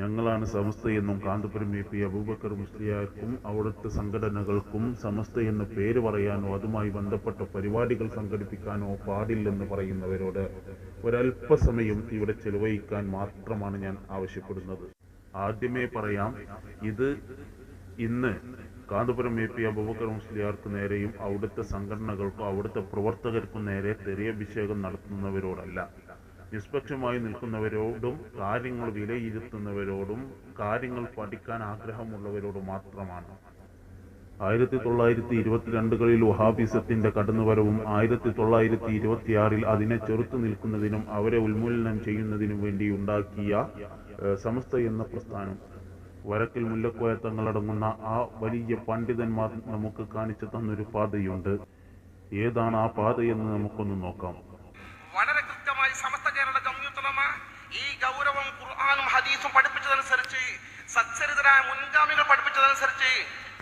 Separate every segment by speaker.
Speaker 1: ഞങ്ങളാണ് സമസ്തയെന്നും Kanthapuram A P Abubakar മുസ്ലിയാർക്കും അവിടുത്തെ സംഘടനകൾക്കും സമസ്ത പേര് പറയാനോ അതുമായി ബന്ധപ്പെട്ട പരിപാടികൾ സംഘടിപ്പിക്കാനോ പാടില്ലെന്ന് പറയുന്നവരോട് ഒരല്പസമയം ഇവിടെ ചെലവഴിക്കാൻ മാത്രമാണ് ഞാൻ ആവശ്യപ്പെടുന്നത്. ആദ്യമേ പറയാം ഇത് ഇന്ന് കാന്തപുരം എ പി അബൂബക്കർ മുസ്ലിയാർക്ക് നേരെയും അവിടുത്തെ സംഘടനകൾക്കും അവിടുത്തെ പ്രവർത്തകർക്കും നേരെ തെറിയഭിഷേകം നടത്തുന്നവരോടല്ല. നിഷ്പക്ഷമായി നിൽക്കുന്നവരോടും കാര്യങ്ങൾ വിലയിരുത്തുന്നവരോടും കാര്യങ്ങൾ പഠിക്കാൻ ആഗ്രഹമുള്ളവരോടും മാത്രമാണ്. ആയിരത്തി തൊള്ളായിരത്തി ഇരുപത്തിരണ്ടുകളിൽ വഹാബിസത്തിന്റെ കടന്നുവരവും ആയിരത്തി തൊള്ളായിരത്തി ഇരുപത്തിയാറിൽ അതിനെ ചെറുത്തു നിൽക്കുന്നതിനും അവരെ ഉന്മൂലനം ചെയ്യുന്നതിനും വേണ്ടി ഉണ്ടാക്കിയ സമസ്ത എന്ന പ്രസ്ഥാനം. വരക്കിൽ മുല്ലക്കോയ തങ്ങളടങ്ങുന്ന ആ വലിയ പണ്ഡിതന്മാർ നമുക്ക് കാണിച്ചു തന്നൊരു പാതയുണ്ട്. ഏതാണ് ആ പാതയെന്ന് നമുക്കൊന്ന് നോക്കാം
Speaker 2: വളരെ കൃത്യമായി സമസ്ത കേരള ജമ്യൂത്തുലമ ഈ ഗൗരവം ഖുർആാനും ഹദീസും പഠിപ്പിച്ചതനുസരിച്ച് സച്ചരിതരായ മുൻഗാമികൾ പഠിപ്പിച്ചതനുസരിച്ച്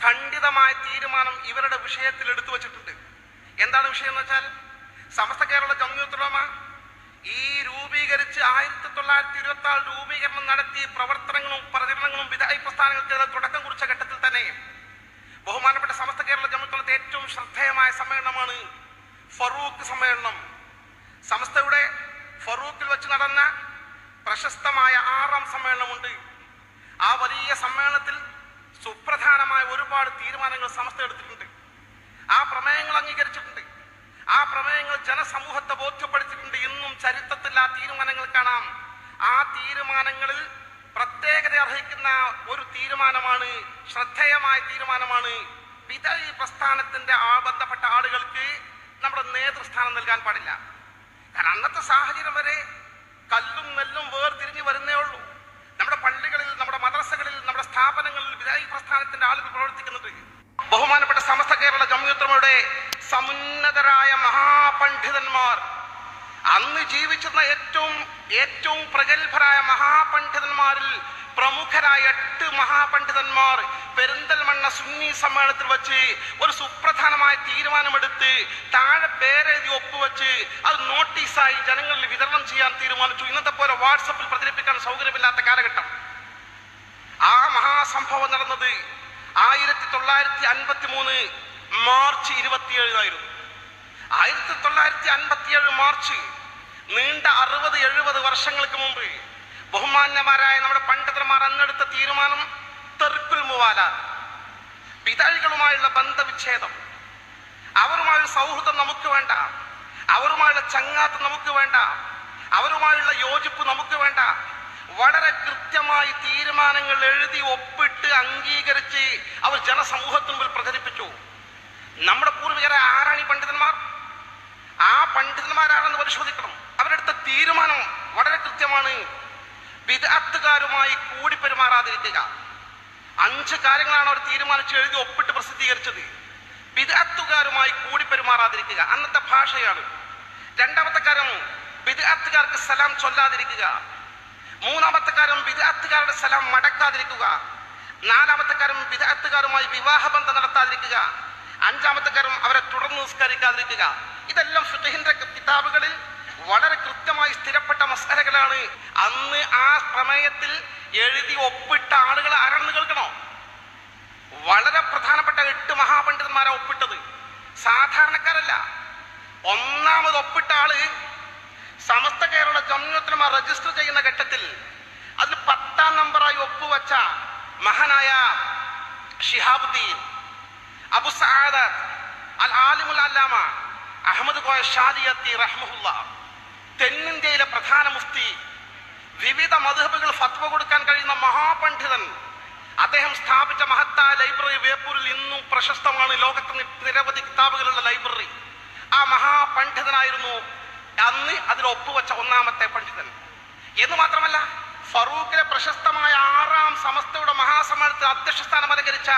Speaker 2: ഖണ്ഡിതമായ തീരുമാനം ഇവരുടെ വിഷയത്തിൽ എടുത്തു വച്ചിട്ടുണ്ട്. എന്താണ് വിഷയം എന്ന് വെച്ചാൽ സമസ്ത കേരള ജമ്യൂത്തുലമ ഈ രൂപീകരിച്ച് ആയിരത്തി തൊള്ളായിരത്തി ഇരുപത്തി ആറ് രൂപീകരണം നടത്തി പ്രവർത്തനങ്ങളും പ്രചരണങ്ങളും വിധായി പ്രസ്ഥാനങ്ങൾക്ക് തുടക്കം കുറിച്ച ഘട്ടത്തിൽ തന്നെ ബഹുമാനപ്പെട്ട സമസ്ത കേരള ജമ്മുത്തുലത്തെ ഏറ്റവും ശ്രദ്ധേയമായ സമ്മേളനമാണ് ഫറൂഖ് സമ്മേളനം. സമസ്തയുടെ ഫറൂഖിൽ വെച്ച് നടന്ന പ്രശസ്തമായ ആറാം സമ്മേളനമുണ്ട്. ആ വലിയ സമ്മേളനത്തിൽ സുപ്രധാനമായ ഒരുപാട് തീരുമാനങ്ങൾ സമസ്ത എടുത്തിട്ടുണ്ട്. ആ പ്രമേയങ്ങൾ അംഗീകരിച്ചിട്ടുണ്ട്. ആ പ്രമേയങ്ങൾ ജനസമൂഹത്തെ ബോധ്യപ്പെടുത്തിയിട്ടുണ്ട്. ഇന്നും ചരിത്രത്തിൽ ആ തീരുമാനങ്ങൾ കാണാം. ആ തീരുമാനങ്ങളിൽ പ്രത്യേകത അർഹിക്കുന്ന ഒരു തീരുമാനമാണ് ശ്രദ്ധേയമായ തീരുമാനമാണ്. പിതൈ പ്രസ്ഥാനത്തിന്റെ ആ ബന്ധപ്പെട്ട ആളുകൾക്ക് നമ്മുടെ നേതൃസ്ഥാനം നൽകാൻ പാടില്ല. കാരണം അന്നത്തെ സാഹചര്യം വരെ കല്ലും നെല്ലും വേർതിരിഞ്ഞ് വരുന്നേ ഉള്ളൂ. നമ്മുടെ പള്ളികളിൽ നമ്മുടെ വിദ്യാർത്ഥി സ്ഥാപനങ്ങളിൽ വിധായി പ്രസ്ഥാനത്തിന്റെ ആളുകൾ പ്രവർത്തിക്കുന്നുണ്ട് ബഹുമാനപ്പെട്ട സമസ്ത കേരള ജമ്യൂത്രമയുടെ സമുന്നതരായ മഹാപണ്ഡിതന്മാർ അന്ന് ജീവിച്ചിരുന്ന ഏറ്റവും ഏറ്റവും പ്രഗത്ഭരായ മഹാപണ്ഡിതന്മാരിൽ പ്രമുഖരായ എട്ട് മഹാപണ്ഡിതന്മാർ പെരിന്തൽമണ്ണ സുന്നി സമ്മേളനത്തിൽ വെച്ച് ഒരു സുപ്രധാനമായ തീരുമാനമെടുത്ത് താഴെ പേരെഴുതി ഒപ്പുവെച്ച് അത് നോട്ടീസായി ജനങ്ങളിൽ വിതരണം ചെയ്യാൻ തീരുമാനിച്ചു. ഇന്നത്തെ പോലെ വാട്സപ്പിൽ പ്രചരിപ്പിക്കാൻ സൗകര്യമില്ലാത്ത കാലഘട്ടം. മഹാസംഭവം നടന്നത് ആയിരത്തി തൊള്ളായിരത്തി അൻപത്തി മൂന്ന് മാർച്ച് ഇരുപത്തിയേഴിനായിരുന്നു. ആയിരത്തി തൊള്ളായിരത്തി അൻപത്തിയേഴ് മാർച്ച് നീണ്ട അറുപത് എഴുപത് വർഷങ്ങൾക്ക് മുമ്പ് ബഹുമാന്യമാരായ നമ്മുടെ പണ്ഡിതന്മാർ അന്നെടുത്ത തീരുമാനം തെർക്കുൽ മുവാല. പിതാഴികളുമായുള്ള ബന്ധവിച്ഛേദം. അവരുമായുള്ള സൗഹൃദം നമുക്ക് വേണ്ട. അവരുമായുള്ള ചങ്ങാത്ത് നമുക്ക് വേണ്ട. അവരുമായുള്ള യോജിപ്പ് നമുക്ക് വേണ്ട. വളരെ കൃത്യമായി തീരുമാനങ്ങൾ എഴുതി ഒപ്പിട്ട് അംഗീകരിച്ച് അവർ ജനസമൂഹത്തിന് മുമ്പിൽ പ്രചരിപ്പിച്ചു. നമ്മുടെ പൂർവികരെ ആരാണ് ഈ പണ്ഡിതന്മാർ? ആ പണ്ഡിതന്മാരാണെന്ന് പരിശോധിക്കണം. അവരെടുത്ത തീരുമാനം വളരെ കൃത്യമാണ്. വിദഗ്ധകാരുമായി കൂടി പെരുമാറാതിരിക്കുക. അഞ്ച് കാര്യങ്ങളാണ് അവർ തീരുമാനിച്ച് എഴുതി ഒപ്പിട്ട് പ്രസിദ്ധീകരിച്ചത്. വിദഗ്ധകാരുമായി കൂടി പെരുമാറാതിരിക്കുക. അന്നത്തെ ഭാഷയാണ്. രണ്ടാമത്തെ കാര്യം വിദഗ്ധകാർക്ക് സലാം ചൊല്ലാതിരിക്കുക. മൂന്നാമത്തെ കാര്യം വിദഗ്ധക്കാരുടെ സ്ഥലം മടക്കാതിരിക്കുക. നാലാമത്തെ കാര്യം വിദഗ്ധക്കാരുമായി വിവാഹബന്ധം നടത്താതിരിക്കുക. അഞ്ചാമത്തെ കാര്യം അവരെ തുടർന്ന് നിസ്കരിക്കാതിരിക്കുക. ഇതെല്ലാം ഫിഖഹിന്റെ കിതാബുകളിൽ വളരെ കൃത്യമായി സ്ഥിരപ്പെട്ട മസാലകളാണ്. അന്ന് ആ പ്രമേയത്തിൽ എഴുതി ഒപ്പിട്ട ആളുകൾ ആരാണെന്ന് കേൾക്കണോ വളരെ പ്രധാനപ്പെട്ട എട്ട് മഹാപണ്ഡിതന്മാരെ ഒപ്പിട്ടത്. സാധാരണക്കാരല്ല. ഒന്നാമത് ഒപ്പിട്ട ആൾ സമസ്ത കേരള ജമ്യൂത്തിനുമാർ രജിസ്റ്റർ ചെയ്യുന്ന ഘട്ടത്തിൽ അതിൽ പത്താം നമ്പറായി ഒപ്പുവച്ച മഹാനായ ഷിഹാബുദ്ദീൻ അബു സആദത്ത് അൽ ആലിമുൽ അല്ലാമ അഹമ്മദ് കോയ ഷാദിയത്തി റഹ്മുല്ല തെന്നിന്ത്യയിലെ പ്രധാന മുഫ്തി വിവിധ മധുഹബുകൾ ഫത്വ കൊടുക്കാൻ കഴിയുന്ന മഹാപണ്ഡിതൻ അദ്ദേഹം സ്ഥാപിച്ച മഹത്തായ ലൈബ്രറി വേപ്പൂരിൽ ഇന്നും പ്രശസ്തമാണ്. ലോകത്ത് നിരവധി കിതാബുകളുള്ള ലൈബ്രറി. ആ മഹാപണ്ഡിതനായിരുന്നു അന്ന് ഒപ്പുവെച്ച ഒന്നാമത്തെ പണ്ഡിതൻ. എന്ന് മാത്രമല്ല ഫറൂഖിലെ പ്രശസ്തമായ ആറാം സമസ്തയുടെ മഹാസമ്മേളനത്തിൽ അധ്യക്ഷ സ്ഥാനം അലങ്കരിച്ച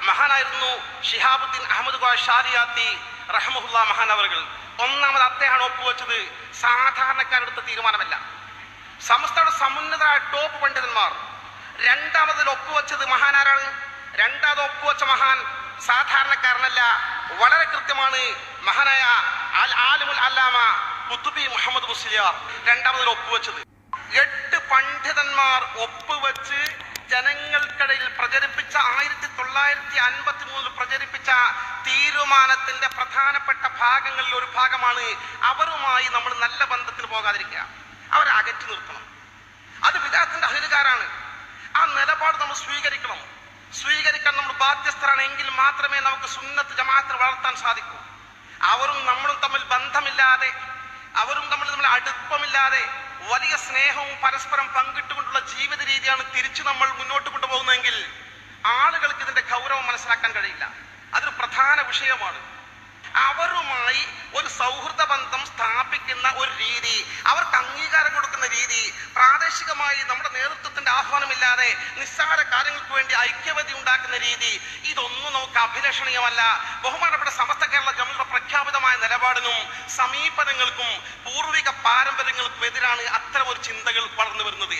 Speaker 2: മഹാനായിരുന്നു ഷിഹാബുദ്ദീൻ അഹമ്മദ് ഖാ ഷാരിയാത്തി റഹമുല്ല മഹാനവറുകൾ ഒന്നാമത് അദ്ദേഹമാണ് ഒപ്പുവെച്ചത് സാധാരണക്കാരെടുത്ത തീരുമാനമല്ല. സമസ്തയുടെ സമുന്നതരായ ടോപ്പ് പണ്ഡിതന്മാർ. രണ്ടാമതിൽ ഒപ്പുവെച്ചത് മഹാനാരാണ്. രണ്ടാമത് ഒപ്പുവെച്ച മഹാൻ സാധാരണക്കാരനല്ല വളരെ കൃത്യമാണ് മഹാനായ ആലിമുൽ അല്ലാമ കുത്തുബി മുഹമ്മദ് മുസ്ലിയാർ രണ്ടാമതിൽ ഒപ്പുവെച്ചത്. എട്ട് പണ്ഡിതന്മാർ ഒപ്പുവെച്ച് ജനങ്ങൾക്കിടയിൽ പ്രചരിപ്പിച്ച ആയിരത്തി തൊള്ളായിരത്തി അൻപത്തി മൂന്നിൽ പ്രചരിപ്പിച്ച തീരുമാനത്തിന്റെ പ്രധാനപ്പെട്ട ഭാഗങ്ങളിൽ ഒരു ഭാഗമാണ് അവരുമായി നമ്മൾ നല്ല ബന്ധത്തിൽ പോകാതിരിക്കുക. അവരെ അകറ്റി നിർത്തണം. അത് വിദാത്തിന്റെ അഹിലുകാരാണ് ആ നിലപാട് നമ്മൾ സ്വീകരിക്കണം. സ്വീകരിക്കാൻ നമ്മൾ ബാധ്യസ്ഥരാണ് എങ്കിൽ മാത്രമേ നമുക്ക് സുന്നത്ത് ജമാഅത്ത് വളർത്താൻ സാധിക്കൂ. അവരും നമ്മളും തമ്മിൽ ബന്ധമില്ലാതെ അവരും തമ്മിൽ നമ്മൾ അടുപ്പമില്ലാതെ വലിയ സ്നേഹവും പരസ്പരം പങ്കിട്ടുകൊണ്ടുള്ള ജീവിത രീതിയാണ് തിരിച്ചു നമ്മൾ മുന്നോട്ട് കൊണ്ടുപോകുന്നതെങ്കിൽ ആളുകൾക്ക് ഇതിന്റെ ഗൗരവം മനസ്സിലാക്കാൻ കഴിയില്ല. അതൊരു പ്രധാന വിഷയമാണ്. അവരുമായി ഒരു സൗഹൃദ ബന്ധം സ്ഥാപിക്കുന്ന ഒരു രീതി അവർക്ക് അംഗീകാരം കൊടുക്കുന്ന രീതി പ്രാദേശികമായി നമ്മുടെ നേതൃത്വത്തിന്റെ ആഹ്വാനമില്ലാതെ നിസ്സാര കാര്യങ്ങൾക്ക് വേണ്ടി ഐക്യവതി ഉണ്ടാക്കുന്ന രീതി ഇതൊന്നും നമുക്ക് അഭിലഷണീയമല്ല. ബഹുമാനപ്പെട്ട സമസ്ത കേരള ജമിയുടെ പ്രഖ്യാപിതമായ നിലപാടിനും സമീപനങ്ങൾക്കും പൂർവിക പാരമ്പര്യങ്ങൾക്കും എതിരാണ് അത്തരം ഒരു ചിന്തകൾ വളർന്നു വരുന്നത്.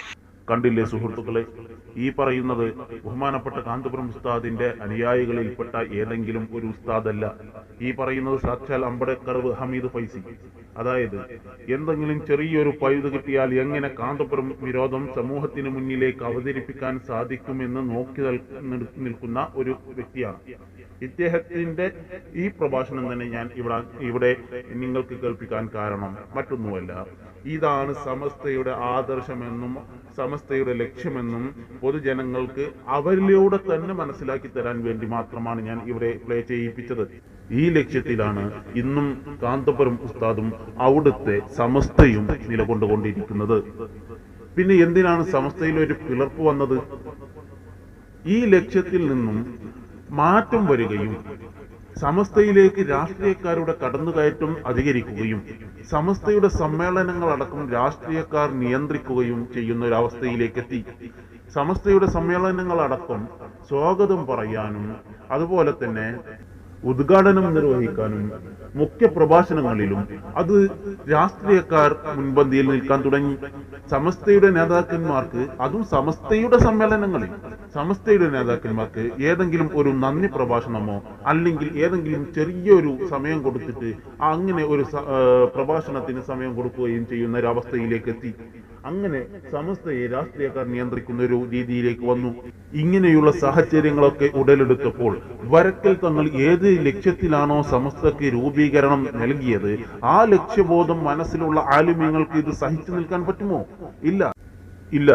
Speaker 1: കണ്ടില്ലേ സുഹൃത്തുക്കളെ? ഈ പറയുന്നത് ബഹുമാനപ്പെട്ട കാന്തപുരം ഉസ്താദിന്റെ അനുയായികളിൽപ്പെട്ട ഏതെങ്കിലും ഒരു ഉസ്താദല്ല. ഈ പറയുന്നത് സാക്ഷാൽ അമ്പടക്കറവ് ഹമീദ് ഫൈസി. അതായത് എന്തെങ്കിലും ചെറിയൊരു പഴുത് കിട്ടിയാൽ എങ്ങനെ കാന്തപുരം വിരോധം സമൂഹത്തിന് മുന്നിലേക്ക് അവതരിപ്പിക്കാൻ സാധിക്കുമെന്ന് നോക്കി നിൽ- നിൽ- നിൽക്കുന്ന ഒരു വ്യക്തിയാണ്. ഇദ്ദേഹത്തിന്റെ ഈ പ്രഭാഷണം തന്നെ ഞാൻ ഇവിടെ ഇവിടെ നിങ്ങൾക്ക് കേൾപ്പിക്കാൻ കാരണം മറ്റൊന്നുമല്ല. ഇതാണ് സമസ്തയുടെ ആദർശമെന്നും സമസ്തയുടെ ലക്ഷ്യമെന്നും പൊതുജനങ്ങൾക്ക് അവരിലൂടെ തന്നെ മനസ്സിലാക്കി തരാൻ വേണ്ടി മാത്രമാണ് ഞാൻ ഇവിടെ പ്ലേ ചെയ്യിപ്പിച്ചത്. ഈ ലക്ഷ്യത്തിലാണ് ഇന്നും കാന്തപുരം ഉസ്താദും അവിടുത്തെ സമസ്തയും നിലകൊണ്ടുകൊണ്ടിരിക്കുന്നത്. പിന്നെ എന്തിനാണ് സമസ്തയിൽ ഒരു പിളർപ്പ് വന്നത്? ഈ ലക്ഷ്യത്തിൽ നിന്നും മാറ്റം വരികയും സമസ്തയിലേക്ക് രാഷ്ട്രീയക്കാരുടെ കടന്നുകയറ്റം അധികരിക്കുകയും സമസ്തയുടെ സമ്മേളനങ്ങളടക്കം രാഷ്ട്രീയക്കാർ നിയന്ത്രിക്കുകയും ചെയ്യുന്ന ഒരു അവസ്ഥയിലേക്ക് എത്തി സമസ്തയുടെ സമ്മേളനങ്ങളടക്കം സ്വാഗതം പറയാനും അതുപോലെ തന്നെ ഉദ്ഘാടനം നിർവഹിക്കാനും മുഖ്യ പ്രഭാഷണങ്ങളിലും അത് രാഷ്ട്രീയക്കാർ മുൻപന്തിയിൽ നിൽക്കാൻ തുടങ്ങി. സമസ്തയുടെ നേതാക്കന്മാർക്ക് അതും സമസ്തയുടെ സമ്മേളനങ്ങളിൽ. സമസ്തയുടെ നേതാക്കന്മാർക്ക് ഏതെങ്കിലും ഒരു നന്ദി പ്രഭാഷണമോ അല്ലെങ്കിൽ ഏതെങ്കിലും ചെറിയൊരു സമയം കൊടുത്തിട്ട് അങ്ങനെ ഒരു പ്രഭാഷണത്തിന് സമയം കൊടുക്കുകയും ചെയ്യുന്ന ഒരു അവസ്ഥയിലേക്ക് എത്തി. അങ്ങനെ സമസ്തയെ രാഷ്ട്രീയക്കാർ നിയന്ത്രിക്കുന്ന ഒരു രീതിയിലേക്ക് വന്നു. ഇങ്ങനെയുള്ള സാഹചര്യങ്ങളൊക്കെ ഉടലെടുത്തപ്പോൾ വരക്കൽ തങ്ങൾ ഏത് ലക്ഷ്യത്തിലാണോ സമസ്തക്ക് രൂപീകരണം നൽകിയത് ആ ലക്ഷ്യബോധം മനസ്സിലുള്ള ആലിമ്യങ്ങൾക്ക് ഇത് സഹിച്ചു നിൽക്കാൻ പറ്റുമോ? ഇല്ല. ഇല്ല.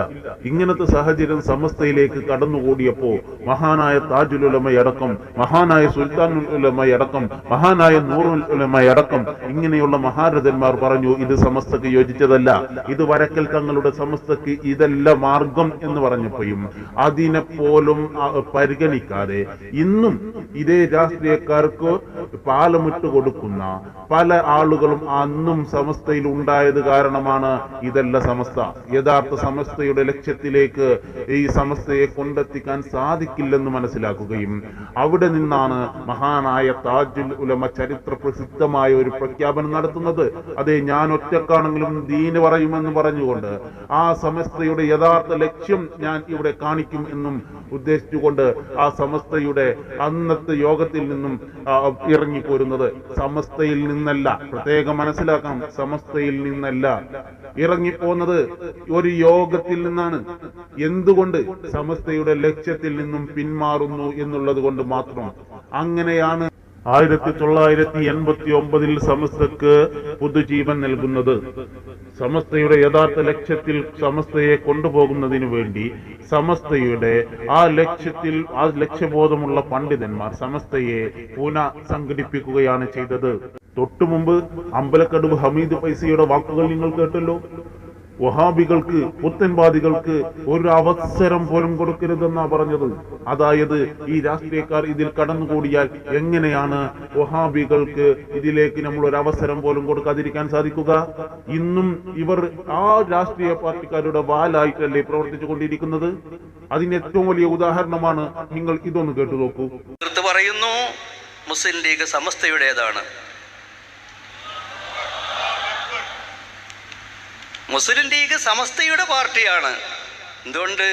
Speaker 1: ഇങ്ങനത്തെ സാഹചര്യം സമസ്തയിലേക്ക് കടന്നുകൂടിയപ്പോ മഹാനായ താജുലുലമയടക്കം മഹാനായ സുൽത്താൻ ഉലമയടക്കം മഹാനായ നൂറുൽ ഉലമയടക്കം ഇങ്ങനെയുള്ള മഹാരഥന്മാർ പറഞ്ഞു ഇത് സമസ്തക്ക് യോജിച്ചതല്ല. ഇത് വരക്കൽ തങ്ങളുടെ സമസ്തക്ക് ഇതല്ല മാർഗം എന്ന് പറഞ്ഞപ്പോഴും അതിനെ പോലും പരിഗണിക്കാതെ ഇന്നും ഇതേ രാഷ്ട്രീയക്കാർക്ക് പാലമിട്ട് കൊടുക്കുന്ന പല ആളുകളും അന്നും സമസ്തയിൽ ഉണ്ടായത് കാരണമാണ് ഇതല്ല സമസ്ത. യഥാർത്ഥ സമസ്തയുടെ ലക്ഷ്യത്തിലേക്ക് ഈ സമസ്തയെ കൊണ്ടെത്തിക്കാൻ സാധിക്കില്ലെന്ന് മനസ്സിലാക്കുകയും അവിടെ നിന്നാണ് മഹാനായ താജുൽ ഉലമ ചരിത്ര പ്രസിദ്ധമായ ഒരു പ്രഖ്യാപനം നടത്തുന്നത്. അതെ ഞാൻ ഒറ്റക്കാണെങ്കിലും ദീന് പറയുമെന്ന് പറഞ്ഞുകൊണ്ട് ആ സമസ്തയുടെ യഥാർത്ഥ ലക്ഷ്യം ഞാൻ ഇവിടെ കാണിക്കും എന്നും ഉദ്ദേശിച്ചുകൊണ്ട് ആ സമസ്തയുടെ അന്നത്തെ യോഗത്തിൽ നിന്നും ഇറങ്ങിപ്പോരുന്നത്. സമസ്തയിൽ നിന്നല്ല പ്രത്യേകം മനസ്സിലാക്കണം സമസ്തയിൽ നിന്നല്ല. ഇറങ്ങിപ്പോന്നത് ഒരു യോഗത്തിൽ നിന്നാണ്. എന്തുകൊണ്ട് സമസ്തയുടെ ലക്ഷ്യത്തിൽ നിന്നും പിന്മാറുന്നു എന്നുള്ളത് കൊണ്ട് മാത്രം. അങ്ങനെയാണ് ആയിരത്തി തൊള്ളായിരത്തി എൺപത്തി ഒമ്പതിൽ സമസ്തക്ക് പുതുജീവൻ നൽകുന്നത്. സമസ്തയുടെ യഥാർത്ഥ ലക്ഷ്യത്തിൽ സമസ്തയെ കൊണ്ടുപോകുന്നതിന് വേണ്ടി സമസ്തയുടെ ആ ലക്ഷ്യത്തിൽ ആ ലക്ഷ്യബോധമുള്ള പണ്ഡിതന്മാർ സമസ്തയെ പൂന സംഘടിപ്പിക്കുകയാണ് ചെയ്തത്. തൊട്ടുമുമ്പ് അമ്പലക്കടുവ് ഹമീദ് പൈസയുടെ വാക്കുകൾ നിങ്ങൾ കേട്ടല്ലോ. വഹാബികൾക്ക് പുത്തൻവാദികൾക്ക് ഒരു അവസരം പോലും കൊടുക്കരുതെന്നാ പറഞ്ഞത്. അതായത് ഈ രാഷ്ട്രീയക്കാർ ഇതിൽ കടന്നുകൂടിയാൽ എങ്ങനെയാണ് വഹാബികൾക്ക് ഇതിലേക്ക് നമ്മൾ ഒരു അവസരം പോലും കൊടുക്കാതിരിക്കാൻ സാധിക്കുക? ഇന്നും ഇവർ ആ രാഷ്ട്രീയ പാർട്ടിക്കാരുടെ വാലായിട്ടല്ലേ പ്രവർത്തിച്ചു കൊണ്ടിരിക്കുന്നത് അതിന് ഏറ്റവും വലിയ ഉദാഹരണമാണ് നിങ്ങൾ ഇതൊന്ന് കേട്ടു നോക്കൂ.
Speaker 3: പറയുന്നു മുസ്ലിം ലീഗ് സമസ്തയുടേതാണ്. മുസ്ലിം ലീഗ് സമസ്തയുടെ പാർട്ടിയാണ്. എന്തുകൊണ്ട്?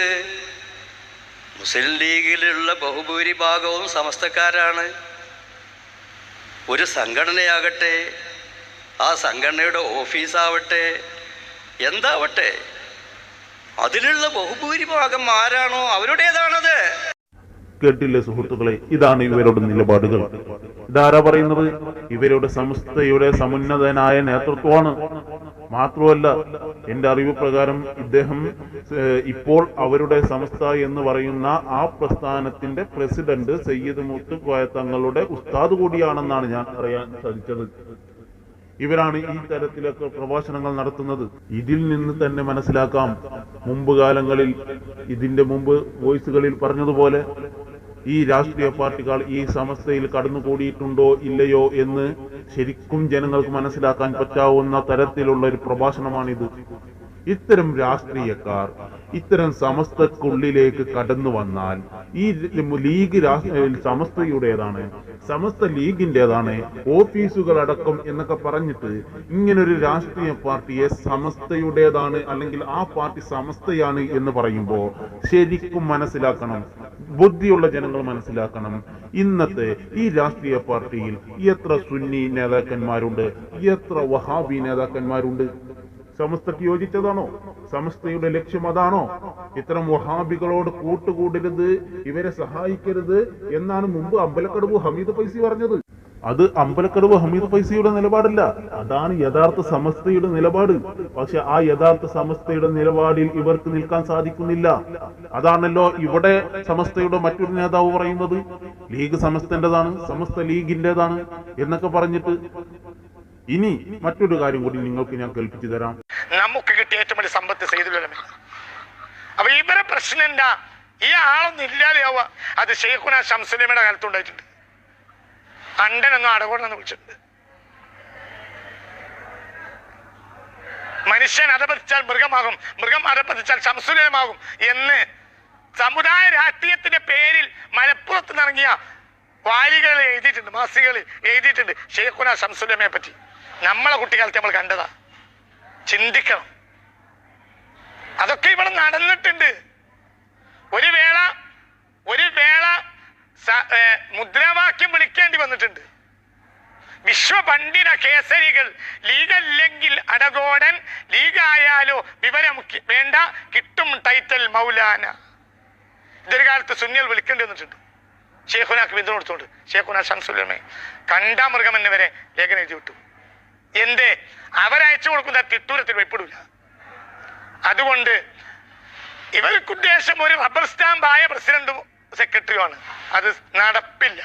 Speaker 3: മുസ്ലിം ലീഗിലുള്ള ബഹുഭൂരിഭാഗവും സമസ്തക്കാരാണ്. ഒരു സംഘടനയാകട്ടെ ആ സംഘടനയുടെ ഓഫീസാവട്ടെ എന്താവട്ടെ അതിലുള്ള ബഹുഭൂരിഭാഗം ആരാണോ അവരുടേതാണത്.
Speaker 1: കേട്ടില്ലേ സുഹൃത്തുക്കളെ? ഇതാണ് ഇവരുടെ നിലപാടുകൾ. ഇതാരാ പറയുന്നത്? ഇവരുടെ സംസ്ഥയുടെ സമുന്നതനായ നേതൃത്വമാണ് മാത്രമല്ല എന്റെ അറിവ് പ്രകാരം ഇദ്ദേഹം ഇപ്പോൾ അവരുടെ സംസ്ഥ എന്ന് പറയുന്ന ആ പ്രസ്ഥാനത്തിന്റെ പ്രസിഡന്റ് സയ്യിദ് മുത്തുക്കോയ തങ്ങളുടെ ഉസ്താദ് കൂടിയാണെന്നാണ് ഞാൻ അറിയാൻ സാധിച്ചത്. ഇവരാണ് ഈ തരത്തിലൊക്കെ പ്രഭാഷണങ്ങൾ നടത്തുന്നത്. ഇതിൽ നിന്ന് തന്നെ മനസ്സിലാക്കാം. മുമ്പ് കാലങ്ങളിൽ ഇതിന്റെ മുമ്പ് വോയിസുകളിൽ പറഞ്ഞതുപോലെ ഈ രാഷ്ട്രീയ പാർട്ടികൾ ഈ സമസ്തയിൽ കടന്നുകൂടിയിട്ടുണ്ടോ ഇല്ലയോ എന്ന് ശരിക്കും ജനങ്ങൾക്ക് മനസ്സിലാക്കാൻ പറ്റാവുന്ന തരത്തിലുള്ള ഒരു പ്രഭാഷണമാണിത്. ഇത്തരം രാഷ്ട്രീയക്കാർ ഇത്തരം സമസ്തക്കുള്ളിലേക്ക് കടന്നു വന്നാൽ ഈ ലീഗ് രാഷ്ട്രീയ സമസ്തയുടേതാണ് സമസ്ത ലീഗിന്റെതാണ് ഓഫീസുകൾ അടക്കം എന്നൊക്കെ പറഞ്ഞിട്ട് ഇങ്ങനൊരു രാഷ്ട്രീയ പാർട്ടിയെ സമസ്തയുടേതാണ് അല്ലെങ്കിൽ ആ പാർട്ടി സമസ്തയാണ് എന്ന് പറയുമ്പോൾ ശരിക്കും മനസ്സിലാക്കണം. ബുദ്ധിയുള്ള ജനങ്ങൾ മനസ്സിലാക്കണം. ഇന്നത്തെ ഈ രാഷ്ട്രീയ പാർട്ടിയിൽ എത്ര സുന്നി നേതാക്കന്മാരുണ്ട്? എത്ര വഹാബി നേതാക്കന്മാരുണ്ട്? സമസ്തക്ക് യോജിച്ചതാണോ? സമസ്തയുടെ ലക്ഷ്യം അതാണോ? ഇത്തരം വഹാബികളോട് കൂട്ടുകൂടരുത് ഇവരെ സഹായിക്കരുത് എന്നാണ് മുമ്പ് അമ്പലക്കടവ് ഹമീദ് പൈസി പറഞ്ഞത്. അത് അമ്പലക്കടവ് ഹമീദ് ഫൈസിയുടെ നിലപാടല്ല. അതാണ് യഥാർത്ഥ സമസ്തയുടെ നിലപാട്. പക്ഷെ ആ യഥാർത്ഥ സമസ്തയുടെ നിലപാടിൽ ഇവർക്ക് നിൽക്കാൻ സാധിക്കുന്നില്ല. അതാണല്ലോ ഇവിടെ സമസ്തയുടെ മറ്റൊരു നേതാവ് പറയുന്നത്. ലീഗ് സമസ്തന്റേതാണ് സമസ്ത ലീഗിന്റേതാണ് എന്നൊക്കെ പറഞ്ഞിട്ട് ഇനി മറ്റൊരു കാര്യം കൂടി നിങ്ങൾക്ക് ഞാൻ കേൾപ്പിച്ചു തരാം.
Speaker 4: നമുക്ക് കിട്ടിയ ഏറ്റവും വലിയ സമ്പത്ത് ചെയ്തു അപ്പൊ ഇവരെ പ്രശ്നം എന്താ? ഈ ആളൊന്നും ഇല്ലാതെയാവുക. അത് ഷെയ്ഖുന ശംസുലമയുടെ കാലത്തുണ്ടായിട്ടുണ്ട് അണ്ടനൊന്നും അടകൂടെന്ന് വിളിച്ചിട്ടുണ്ട് മനുഷ്യൻ അധപതിച്ചാൽ മൃഗമാകും. മൃഗം അധപതിച്ചാൽ ശംസുലമാകും എന്ന് സമുദായ രാഷ്ട്രീയത്തിന്റെ പേരിൽ മലപ്പുറത്ത് നിറങ്ങിയ വാരികളിൽ എഴുതിയിട്ടുണ്ട് മാസികളിൽ എഴുതിയിട്ടുണ്ട് ഷെയ്ഖുന ശംസുലമയെ പറ്റി. നമ്മളെ കുട്ടിക്കാലത്ത് നമ്മൾ കണ്ടതാ. ചിന്തിക്കണം. അതൊക്കെ ഇവിടെ നടന്നിട്ടുണ്ട്. ഒരു വേള ഒരു വേള മുദ്രാവാക്യം വിളിക്കേണ്ടി വന്നിട്ടുണ്ട്. വിശ്വപണ്ഡിത കേസരികൾ ലീഗല്ലെങ്കിൽ അടകോടൻ ലീഗായാലോ വിവരം വേണ്ട കിട്ടും ടൈറ്റൽ മൗലാന. ഇതൊരു കാലത്ത് സുന്നിയൽ വിളിക്കേണ്ടി വന്നിട്ടുണ്ട്. ഷേഖുനാക്ക് ബിന്ദു കൊടുത്തോണ്ട്. ഷേഖുന ഷംസുലമേ. കണ്ടാ മൃഗം എന്നിവരെ ലേഖനം എഴുതി വിട്ടു. എന്തേ? അവരയച്ചു കൊടുക്കുന്ന തിട്ടൂരത്തിൽ വെപ്പിടില്ല അതുകൊണ്ട് ഇവർക്കുദ്ദേശം ഒരു റബ്ബർ സ്റ്റാമ്പായ പ്രസിഡന്റും സെക്രട്ടറിയുമാണ് അത് നടപ്പില്ല.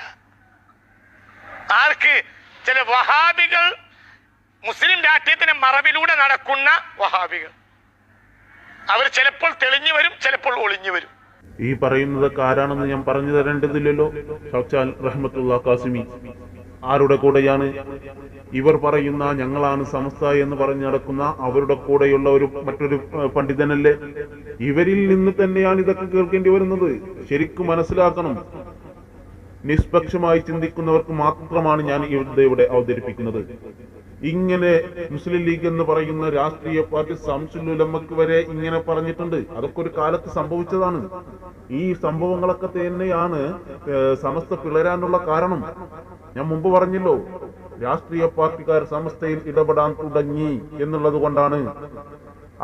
Speaker 4: ആർക്ക്? ചില വഹാബികൾ മുസ്ലിം രാഷ്ട്രീയത്തിന്റെ മറവിലൂടെ നടക്കുന്ന വഹാബികൾ. അവർ ചിലപ്പോൾ തെളിഞ്ഞു വരും ചിലപ്പോൾ ഒളിഞ്ഞു വരും.
Speaker 1: ഈ പറയുന്നതൊക്കെ ആരാണെന്ന് ഞാൻ പറഞ്ഞു തരേണ്ടതില്ലല്ലോ. സാക്ഷാൽ റഹ്മത്തുള്ള കാസിമി ആരുടെ കൂടെയാണ് ഇവർ പറയുന്ന ഞങ്ങളാണ് സമസ്ത എന്ന് പറഞ്ഞു നടക്കുന്ന അവരുടെ കൂടെയുള്ള ഒരു മറ്റൊരു പണ്ഡിതനല്ലേ? ഇവരിൽ നിന്ന് തന്നെയാണ് ഇതൊക്കെ കേൾക്കേണ്ടി വരുന്നത്. ശരിക്കും മനസ്സിലാക്കണം. നിഷ്പക്ഷമായി ചിന്തിക്കുന്നവർക്ക് മാത്രമാണ് ഞാൻ ഇവിടെ ഇവിടെ അവതരിപ്പിക്കുന്നത്. ഇങ്ങനെ മുസ്ലിം ലീഗ് എന്ന് പറയുന്ന രാഷ്ട്രീയ പാർട്ടി സംസുലുലമ്മക്ക് വരെ ഇങ്ങനെ പറഞ്ഞിട്ടുണ്ട്. അതൊക്കെ ഒരു കാലത്ത് സംഭവിച്ചതാണ്. ഈ സംഭവങ്ങളൊക്കെ തന്നെയാണ് സമസ്ത പിളരാനുള്ള കാരണം. ഞാൻ മുമ്പ് പറഞ്ഞല്ലോ രാഷ്ട്രീയ പാർട്ടിക്കാർ സമസ്തയിൽ ഇടപെടാൻ തുടങ്ങി എന്നുള്ളത് കൊണ്ടാണ്.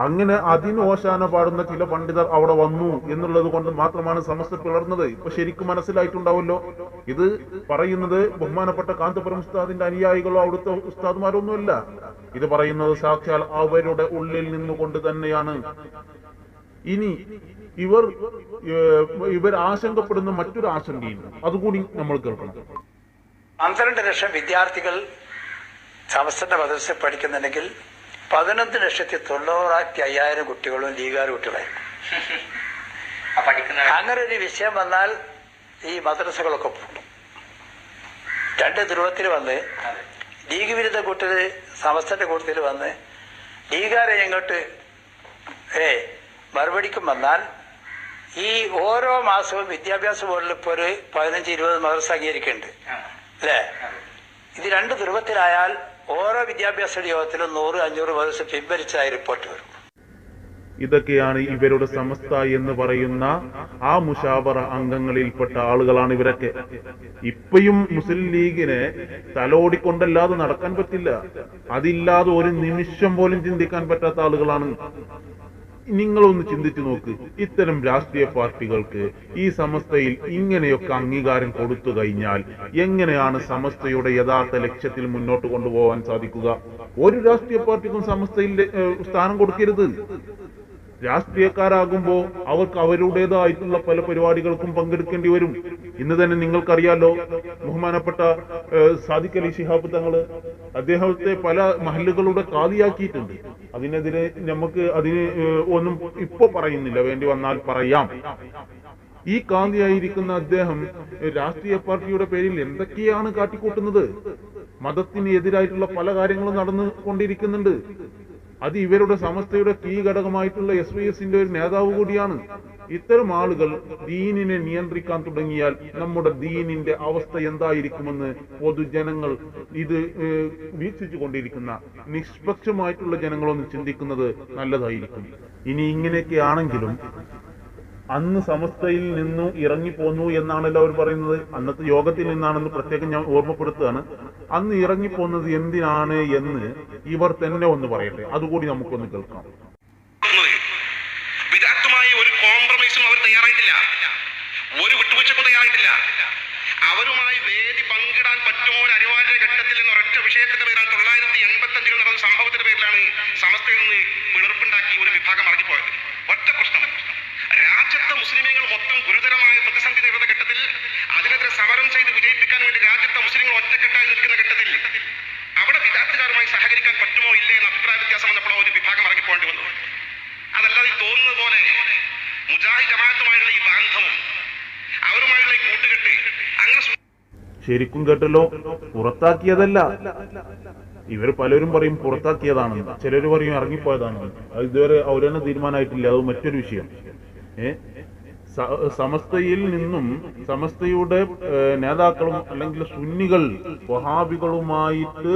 Speaker 1: അങ്ങനെ അതിന് ഓശാന പാടുന്ന ചില പണ്ഡിതർ അവിടെ വന്നു എന്നുള്ളത് കൊണ്ട് മാത്രമാണ് സമസ്ത പിളർന്നത്. ഇപ്പൊ ശരിക്കും മനസ്സിലായിട്ടുണ്ടാവല്ലോ. ഇത് പറയുന്നത് ബഹുമാനപ്പെട്ട കാന്തപുരം ഉസ്താദിന്റെ അനുയായികളോ അവിടുത്തെ ഉസ്താദുമാരൊന്നുമല്ല. ഇത് പറയുന്നത് സാക്ഷാൽ അവരുടെ ഉള്ളിൽ നിന്നുകൊണ്ട് തന്നെയാണ്. ഇനി ഇവർ ഇവർ ആശങ്കപ്പെടുന്ന മറ്റൊരു ആശങ്കയുണ്ട് അതുകൂടി നമ്മൾ കേൾക്കണം.
Speaker 5: പന്ത്രണ്ട് ലക്ഷം വിദ്യാർത്ഥികൾ സമസ്തന്റെ മദ്രസയിൽ പഠിക്കുന്നുണ്ടെങ്കിൽ പതിനൊന്ന് ലക്ഷത്തി തൊണ്ണൂറായിരത്തി അയ്യായിരം കുട്ടികളും ലീഗാർ കുട്ടികളായിരുന്നു അങ്ങനെ ഒരു വിഷയം വന്നാൽ ഈ മദ്രസകളൊക്കെ പോകും രണ്ട് ധ്രുവത്തിൽ വന്ന് ലീഗ് വിരുദ്ധ കൂട്ടര് സമസ്തന്റെ കൂട്ടത്തിൽ വന്ന് ലീഗാരെ ഇങ്ങോട്ട് ഏ മറുപടിക്കും വന്നാൽ ഈ ഓരോ മാസവും വിദ്യാഭ്യാസ ബോർഡിൽ ഇപ്പോൾ ഒരു പതിനഞ്ച് ഇരുപത് മദ്രസ അംഗീകരിക്കുന്നുണ്ട്. അല്ലേ? ഇത് രണ്ട് ധ്രുവത്തിലായാൽ ഓരോ വിദ്യാഭ്യാസ യോഗത്തിലും നൂറ് അഞ്ഞൂറ് വയസ്സ് പിൻവലിച്ചതായി റിപ്പോർട്ട് വരും.
Speaker 1: ഇതൊക്കെയാണ് ഇവരുടെ സമസ്ത എന്ന് പറയുന്ന ആ മുഷാവറ അംഗങ്ങളിൽപ്പെട്ട ആളുകളാണ് ഇവരൊക്കെ. ഇപ്പയും മുസ്ലിം ലീഗിനെ തലോടിക്കൊണ്ടല്ലാതെ നടക്കാൻ പറ്റില്ല. അതില്ലാതെ ഒരു നിമിഷം പോലും ചിന്തിക്കാൻ പറ്റാത്ത ആളുകളാണ്. നിങ്ങളൊന്ന് ചിന്തിച്ചു നോക്ക്. ഇത്തരം രാഷ്ട്രീയ പാർട്ടികൾക്ക് ഈ സമസ്തയിൽ ഇങ്ങനെയൊക്കെ അംഗീകാരം കൊടുത്തു കഴിഞ്ഞാൽ എങ്ങനെയാണ് സമസ്തയുടെ യഥാർത്ഥ ലക്ഷ്യത്തിൽ മുന്നോട്ട് കൊണ്ടുപോകാൻ സാധിക്കുക? ഒരു രാഷ്ട്രീയ പാർട്ടിക്കും സമസ്തയിൽ സ്ഥാനം കൊടുക്കരുത്. രാഷ്ട്രീയക്കാരാകുമ്പോൾ അവർക്ക് അവരുടേതായിട്ടുള്ള പല പരിപാടികൾക്കും പങ്കെടുക്കേണ്ടി വരും. ഇന്ന് തന്നെ നിങ്ങൾക്കറിയാലോ ബഹുമാനപ്പെട്ട സാദിഖ് അലി ഷിഹാബ് തങ്ങൾ അദ്ദേഹത്തെ പല മഹല്ലുകളുടെ കാതിയാക്കിയിട്ടുണ്ട് അതിനെതിരെ നമുക്ക് അതിന് ഒന്നും ഇപ്പൊ പറയുന്നില്ല. വേണ്ടി വന്നാൽ പറയാം. ഈ കാന്തിയായിരിക്കുന്ന അദ്ദേഹം രാഷ്ട്രീയ പാർട്ടിയുടെ പേരിൽ എന്തൊക്കെയാണ് കാട്ടിക്കൂട്ടുന്നത്? മതത്തിന് എതിരായിട്ടുള്ള പല കാര്യങ്ങളും നടന്നു കൊണ്ടിരിക്കുന്നുണ്ട് അത് ഇവരുടെ സമസ്തയുടെ കീ ഘടകമായിട്ടുള്ള എസ് വി എസിന്റെ ഒരു നേതാവ് കൂടിയാണ്. ഇത്തരം ആളുകൾ ദീനിനെ നിയന്ത്രിക്കാൻ തുടങ്ങിയാൽ നമ്മുടെ ദീനിന്റെ അവസ്ഥ എന്തായിരിക്കുമെന്ന് പൊതുജനങ്ങൾ ഇത് വീക്ഷിച്ചു കൊണ്ടിരിക്കുന്ന നിഷ്പക്ഷമായിട്ടുള്ള ജനങ്ങളൊന്ന് ചിന്തിക്കുന്നത് നല്ലതായിരിക്കും. ഇനി ഇങ്ങനെയൊക്കെ ആണെങ്കിലും അന്ന് സമസ്തയിൽ നിന്നും ഇറങ്ങിപ്പോന്നു എന്നാണല്ലോ അവർ പറയുന്നത്. അന്നത്തെ യോഗത്തിൽ നിന്നാണെന്ന് പ്രത്യേകം ഞാൻ ഓർമ്മപ്പെടുത്തുകയാണ്. അന്ന് ഇറങ്ങിപ്പോന്നത് എന്തിനാണ് എന്ന് ഇവർ തന്നെ ഒന്ന് പറയട്ടെ. അതുകൂടി നമുക്കൊന്ന് കേൾക്കാം.
Speaker 2: വിദഗ്ധമായ ഒരു കോംപ്രമൈസും അവർ തയ്യാറായിട്ടില്ല. ഒരു വിട്ടുവീഴ്ചക്കും തയ്യാറായിട്ടില്ല. അവരുമായി വേദി പങ്കിടാൻ പറ്റുമോ ഒരു ഘട്ടത്തിൽ എന്ന ഒരൊറ്റ വിഷയത്തിന്റെ പേരിലാണ് തൊള്ളായിരത്തി എൺപത്തി അഞ്ചിൽ നടന്ന സംഭവത്തിന്റെ പേരിലാണ് സമസ്തയിൽ നിന്ന് പിളർപ്പുണ്ടാക്കി ഒരു വിഭാഗം ഇറങ്ങിപ്പോയത് ഒറ്റ പ്രശ്നം. രാജ്യത്തെ മുസ്ലിമീങ്ങൾ മൊത്തം ഗുരുതരമായ പ്രതിസന്ധി നേരിടുന്ന ഘട്ടത്തിൽ അതിനെതിരെ സമരം ചെയ്ത് വിജയിപ്പിക്കാൻ വേണ്ടി രാജ്യത്തെ മുസ്ലിങ്ങൾ ഒറ്റക്കെട്ടായി നിൽക്കുന്ന ഘട്ടത്തിൽ അവിടെ വിദ്യാർത്ഥികാരുമായി സഹകരിക്കാൻ പറ്റുമോ ഇല്ലേ എന്ന അഭിപ്രായ വ്യത്യാസം വന്നപ്പോൾ ഒരു വിഭാഗം ഇറങ്ങിപ്പോകേണ്ടി വന്നു. അതല്ലാതെ തോന്നുന്നത് പോലെ മുജാഹിദ് ജമാഅത്തുമായുള്ള ഈ ബാന്ധവും അവരുമായുള്ള ഈ കൂട്ടുകെട്ട് അങ്ങനെ
Speaker 1: ശരിക്കും കേട്ടല്ലോ പുറത്താക്കിയതല്ല. ഇവർ പലരും പറയും പുറത്താക്കിയതാണെന്ന്. ചിലർ പറയും ഇറങ്ങിപ്പോയതാണെന്ന്. ഇതുവരെ അവരെന്നെ തീരുമാനമായിട്ടില്ല. അത് മറ്റൊരു വിഷയം. ഏ? സ- സമസ്തയിൽ നിന്നും സമസ്തയുടെ നേതാക്കളും അല്ലെങ്കിൽ സുന്നികൾ വഹാബികളുമായിട്ട്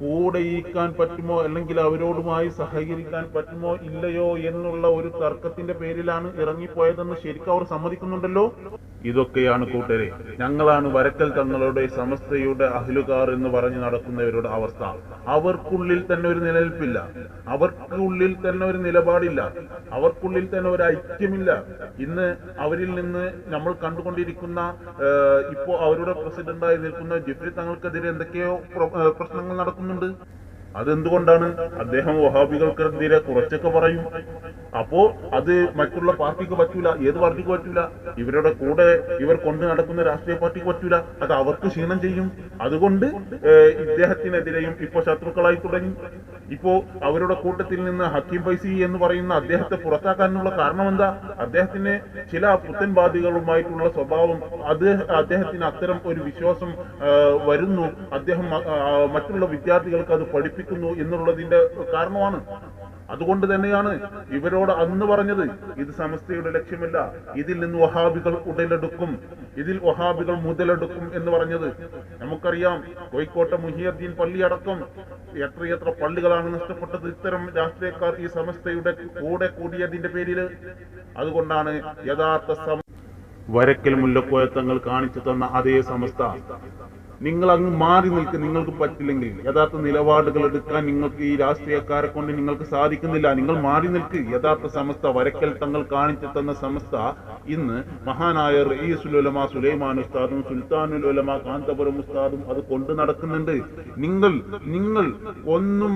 Speaker 1: കൂടെയിരിക്കാൻ പറ്റുമോ അല്ലെങ്കിൽ അവരോടുമായി സഹകരിക്കാൻ പറ്റുമോ ഇല്ലയോ എന്നുള്ള ഒരു തർക്കത്തിന്റെ പേരിലാണ് ഇറങ്ങിപ്പോയതെന്ന് ശരിക്കും അവർ സമ്മതിക്കുന്നുണ്ടല്ലോ? ഇതൊക്കെയാണ് കൂട്ടരെ. ഞങ്ങളാണ് വരക്കൽ തങ്ങളുടെ സമസ്തയുടെ അഹ്ലുകാർ എന്ന് പറഞ്ഞ് നടക്കുന്നവരുടെ അവസ്ഥ. അവർക്കുള്ളിൽ തന്നെ ഒരു നിലനിൽപ്പില്ല. അവർക്കുള്ളിൽ തന്നെ ഒരു നിലപാടില്ല. അവർക്കുള്ളിൽ തന്നെ ഒരു ഐക്യമില്ല. ഇന്ന് അവരിൽ നിന്ന് നമ്മൾ കണ്ടുകൊണ്ടിരിക്കുന്ന ഇപ്പോ അവരുടെ പ്രസിഡന്റായി നിൽക്കുന്ന ജിഫ്രി തങ്ങൾക്കെതിരെ എന്തൊക്കെയോ പ്രശ്നങ്ങൾ പ്രശ്നങ്ങൾ നടക്കുന്നുണ്ട് അതെന്തുകൊണ്ടാണ്? അദ്ദേഹം വഹാബികൾക്കെതിരെ കുറച്ചൊക്കെ പറയും. അപ്പോ അത് മറ്റുള്ള പാർട്ടിക്ക് പറ്റൂല ഏത് പാർട്ടിക്ക് പറ്റൂല ഇവരുടെ കൂടെ ഇവർ കൊണ്ടു നടക്കുന്ന രാഷ്ട്രീയ പാർട്ടിക്ക് പറ്റൂല അത് അവർക്ക് ക്ഷീണം ചെയ്യും. അതുകൊണ്ട് ഇദ്ദേഹത്തിനെതിരെയും ഇപ്പൊ ശത്രുക്കളായി തുടങ്ങി. ഇപ്പോ അവരുടെ കൂട്ടത്തിൽ നിന്ന് ഹക്കീം ഫൈസി എന്ന് പറയുന്ന അദ്ദേഹത്തെ പുറത്താക്കാനുള്ള കാരണം എന്താ അദ്ദേഹത്തിന് ചില പുത്തൻവാദികളുമായിട്ടുള്ള സ്വഭാവം അത് അദ്ദേഹത്തിന് അത്തരം ഒരു വിശ്വാസം വരുന്നു. അദ്ദേഹം മറ്റുള്ള വിദ്യാർത്ഥികൾക്ക് അത് പഠിപ്പിക്കുന്നു എന്നുള്ളതിന്റെ കാരണമാണ്. അതുകൊണ്ട് തന്നെയാണ് ഇവരോട് അന്ന് പറഞ്ഞത് ഇത് സമസ്തയുടെ ലക്ഷ്യമല്ല ഇതിൽ നിന്ന് വഹാബികൾ ഉടലെടുക്കും ഇതിൽ വഹാബികൾ മുതലെടുക്കും എന്ന് പറഞ്ഞത്. നമുക്കറിയാം കോഴിക്കോട്ടെ മുഹിയദ്ദീൻ പള്ളി അടക്കം എത്രയെത്ര പള്ളികളാണ് നഷ്ടപ്പെട്ടത്. ഇത്തരം രാഷ്ട്രീയക്കാർ ഈ സമസ്തയുടെ കൂടെ കൂടിയതിന്റെ പേരിൽ അതുകൊണ്ടാണ് യഥാർത്ഥ വരക്കൽ മുല്ലക്കോയത്തങ്ങൾ കാണിച്ചു തന്ന അതേ സമസ്ത. നിങ്ങൾ അങ്ങ് മാറി നിൽക്ക്. നിങ്ങൾക്ക് പറ്റില്ലെങ്കിൽ യഥാർത്ഥ നിലപാടുകൾ എടുക്കാൻ നിങ്ങൾക്ക് ഈ രാഷ്ട്രീയക്കാരെ കൊണ്ട് നിങ്ങൾക്ക് സാധിക്കുന്നില്ല. നിങ്ങൾ മാറി നിൽക്ക്. യഥാർത്ഥ സമസ്ത വരക്കൽ തങ്ങൾ കാണിച്ചു തന്ന സമസ്ത ഇന്ന് മഹാനായ ഉലമ സുലൈമാൻ ഉസ്താദും സുൽത്താനുൽ ഉലമ കാന്തപുരം ഉസ്താദും അത് കൊണ്ടു നടക്കുന്നുണ്ട്. നിങ്ങൾ നിങ്ങൾ ഒന്നും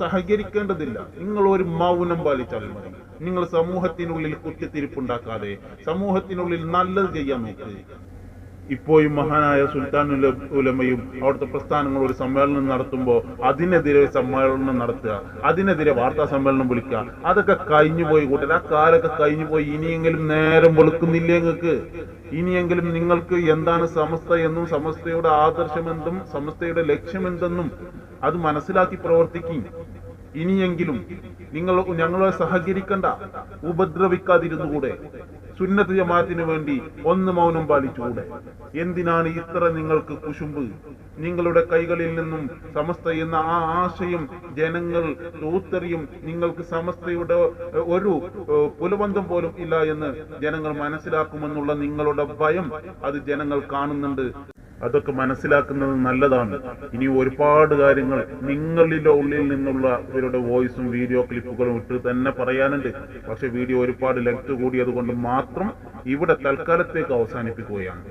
Speaker 1: സഹകരിക്കേണ്ടതില്ല. നിങ്ങൾ ഒരു മൗനം പാലിച്ചാൽ മതി. നിങ്ങൾ സമൂഹത്തിനുള്ളിൽ കുത്തിത്തിരിപ്പുണ്ടാക്കാതെ സമൂഹത്തിനുള്ളിൽ നല്ലത് ചെയ്യാൻ നോക്ക്. ഇപ്പോഴും മഹാനായ സുൽത്താൻ ഉലമയും അവിടുത്തെ പ്രസ്ഥാനങ്ങൾ ഒരു സമ്മേളനം നടത്തുമ്പോൾ അതിനെതിരെ സമ്മേളനം നടത്തുക അതിനെതിരെ വാർത്താ സമ്മേളനം വിളിക്കുക. അതൊക്കെ കഴിഞ്ഞു പോയി കൂട്ടർ ആ കാലൊക്കെ കഴിഞ്ഞു പോയി. ഇനിയെങ്കിലും നേരം വെളുക്കുന്നില്ലേ നിങ്ങൾക്ക്? ഇനിയെങ്കിലും നിങ്ങൾക്ക് എന്താണ് സമസ്ത എന്നും സമസ്തയുടെ ആദർശമെന്തും സമസ്തയുടെ ലക്ഷ്യമെന്തെന്നും അത് മനസ്സിലാക്കി പ്രവർത്തിക്കും. ഇനിയെങ്കിലും നിങ്ങൾ ഞങ്ങളെ സഹകരിക്കണ്ട ഉപദ്രവിക്കാതിരുന്നുകൂടെ. സുന്നത്ത് ജമാഅത്തിന് വേണ്ടി ഒന്ന് മൗനം പാലിച്ചുകൂടെ. എന്തിനാണ് ഇത്ര നിങ്ങൾക്ക് കുശുമ്പ്? നിങ്ങളുടെ കൈകളിൽ നിന്നും സമസ്ത എന്ന ആ ആശയം ജനങ്ങൾ തൂത്തെറിയും നിങ്ങൾക്ക് സമസ്തയുടെ ഒരു പുലബന്ധം പോലും ഇല്ല എന്ന് ജനങ്ങൾ മനസ്സിലാക്കുമെന്നുള്ള നിങ്ങളുടെ ഭയം അത് ജനങ്ങൾ കാണുന്നുണ്ട്. അതൊക്കെ മനസ്സിലാക്കുന്നത് നല്ലതാണ്. ഇനി ഒരുപാട് കാര്യങ്ങൾ നിങ്ങളിലെ ഉള്ളിൽ നിന്നുള്ള ഇവരുടെ വോയിസും വീഡിയോ ക്ലിപ്പുകളും ഇട്ട് തന്നെ പറയാനുണ്ട്. പക്ഷെ വീഡിയോ ഒരുപാട് ലെങ്ത് കൂടിയത് മാത്രം ഇവിടെ തൽക്കാലത്തേക്ക് അവസാനിപ്പിക്കുകയാണ്.